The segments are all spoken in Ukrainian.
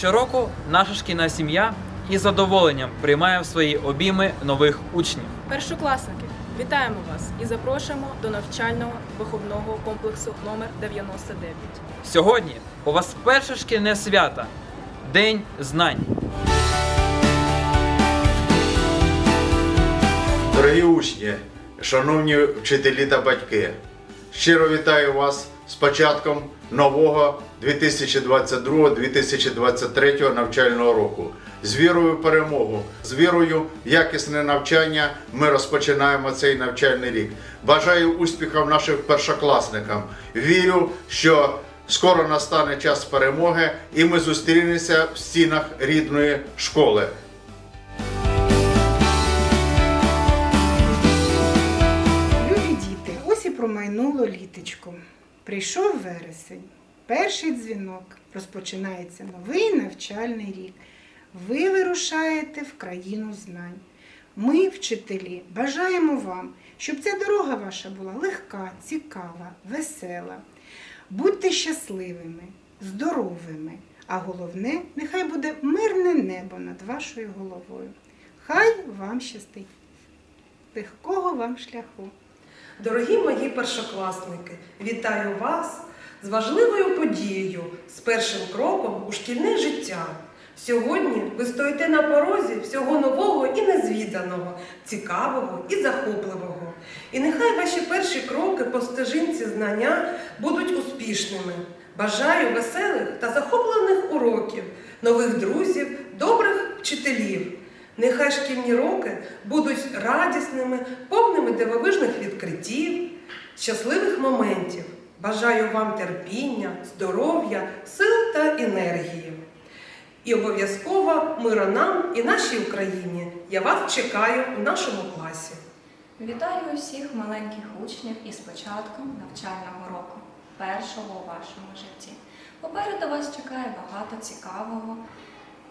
Щороку наша шкільна сім'я із задоволенням приймає в свої обійми нових учнів. Першокласники, вітаємо вас і запрошуємо до навчального виховного комплексу номер 99. Сьогодні у вас перше шкільне свято День знань. Дорогі учні, шановні вчителі та батьки, щиро вітаю вас з початком нового 2022-2023 навчального року. З вірою в перемогу, з вірою в якісне навчання ми розпочинаємо цей навчальний рік. Бажаю успіхів нашим першокласникам. Вірю, що скоро настане час перемоги, і ми зустрінемося в стінах рідної школи. Любі діти, ось і промайнуло літочко. Прийшов вересень, перший дзвінок, розпочинається новий навчальний рік. Ви вирушаєте в країну знань. Ми, вчителі, бажаємо вам, щоб ця дорога ваша була легка, цікава, весела. Будьте щасливими, здоровими, а головне, нехай буде мирне небо над вашою головою. Хай вам щастить. Легкого вам шляху. Дорогі мої першокласники, вітаю вас з важливою подією, з першим кроком у шкільне життя. Сьогодні ви стоїте на порозі всього нового і незвіданого, цікавого і захопливого. І нехай ваші перші кроки по стежинці знання будуть успішними. Бажаю веселих та захоплених уроків, нових друзів, добрих вчителів. Нехай шкільні роки будуть радісними, повними дивовижних відкриттів, щасливих моментів. Бажаю вам терпіння, здоров'я, сил та енергії. І обов'язково мира нам і нашій Україні. Я вас чекаю в нашому класі. Вітаю усіх маленьких учнів із початком навчального року, першого у вашому житті. Попереду вас чекає багато цікавого,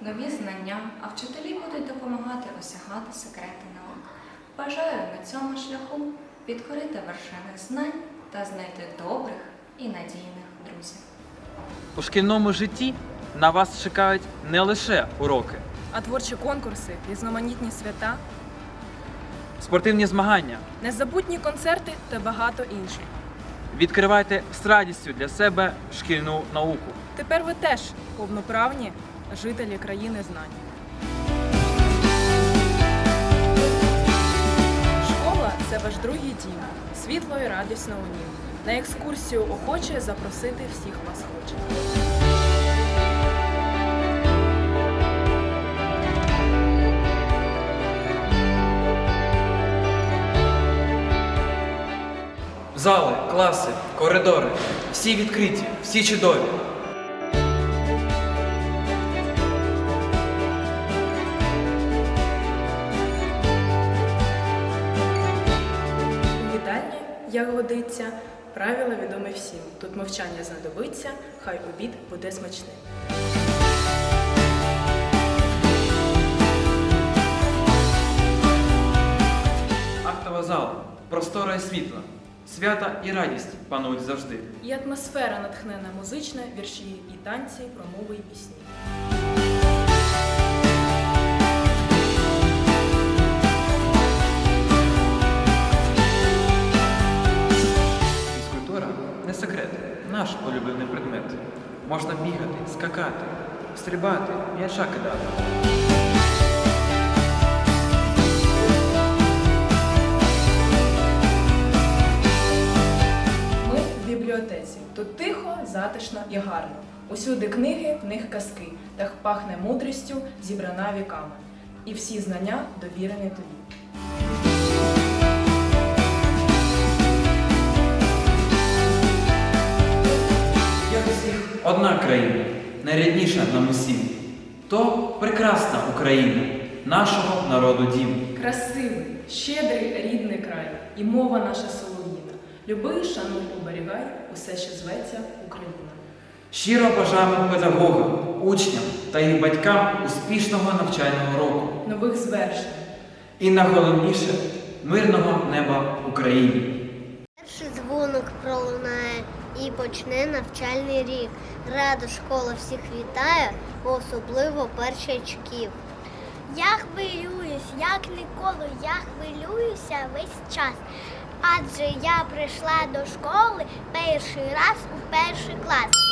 нові знання, а вчителі будуть допомагати осягати секрети наук. Бажаю на цьому шляху підкорити вершини знань та знайти добрих і надійних друзів. У шкільному житті на вас чекають не лише уроки, А творчі конкурси, різноманітні свята, спортивні змагання. незабутні концерти та багато інших. Відкривайте з радістю для себе шкільну науку. Тепер ви теж повноправні жителі країни знань. Ваш другий дім, світло і радісно у нім. На екскурсію охоче запросити всіх вас хоче. Зали, класи, коридори всі відкриті, всі чудові. Як годиться, правила відомі всім. Тут мовчання знадобиться, хай обід буде смачним. Актова зала, простора і світла, свята і радість панують завжди. І атмосфера натхнена музична, вірші і танці, промови і пісні. Скакати, стрибати, м'яча кидати. Ми в бібліотеці. Тут тихо, затишно і гарно. Усюди книги, в них казки, та пахне мудрістю, зібрана віками. І всі знання довірені тобі. Одна країна, найрідніша нам усім. То прекрасна Україна, нашого народу дім. Красивий, щедрий рідний край, і мова наша солов'їна. Люби, шануй, оберігай, усе, що зветься Україна. Щиро бажаємо педагогам, учням та їх батькам успішного навчального року. Нових звершень. І найголовніше мирного неба Україні. Перший дзвоник пролунає і почне навчальний рік. Рада школа всіх вітає, особливо першачків. Я хвилююсь, як ніколи, я хвилююся весь час. Адже я прийшла до школи перший раз у перший клас.